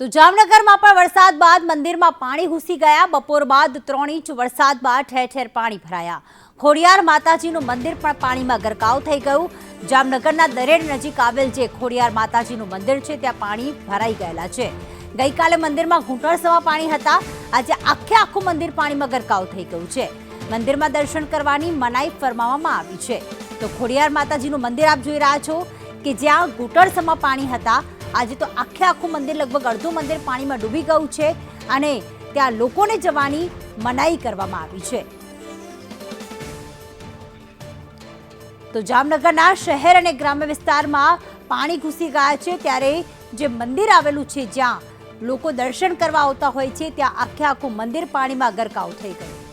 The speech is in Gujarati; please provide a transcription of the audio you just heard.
તો જામનગરમાં પણ વરસાદ બાદ મંદિરમાં પાણી ઘૂસી ગયા. બપોર બાદ ત્રણ ઇંચ વરસાદ બાદ ઠેર ઠેર પાણી ભરાયા. ખોડિયાર માતાજીનું મંદિર પણ પાણીમાં ગરકાવ થઈ ગયું. જામનગરના દરેડ નજીક આવેલ જે ખોડિયાર માતાજીનું મંદિર છે, ત્યાં પાણી ભરાઈ ગયેલા છે. ગઈકાલે મંદિરમાં ઘૂંટણસમાં પાણી હતા. આજે આખે આખું મંદિર પાણીમાં ગરકાવ થઈ ગયું છે. મંદિરમાં દર્શન કરવાની મનાઈ ફરમાવવામાં આવી છે. તો ખોડિયાર માતાજીનું મંદિર આપ જોઈ રહ્યા છો કે જ્યાં ઘૂંટણસમાં પાણી હતા આજે તો આખે આખું મંદિર લગભગ અડધું મંદિર પાણીમાં ડૂબી ગયું છે અને ત્યાં લોકોને જવાની મનાઈ કરવામાં આવી છે. તો જામનગરના શહેર અને ગ્રામ્ય વિસ્તારમાં પાણી ઘૂસી ગયા છે ત્યારે જે મંદિર આવેલું છે જ્યાં લોકો દર્શન કરવા આવતા હોય છે, ત્યાં આખે આખું મંદિર પાણીમાં ગરકાવ થઈ ગયું.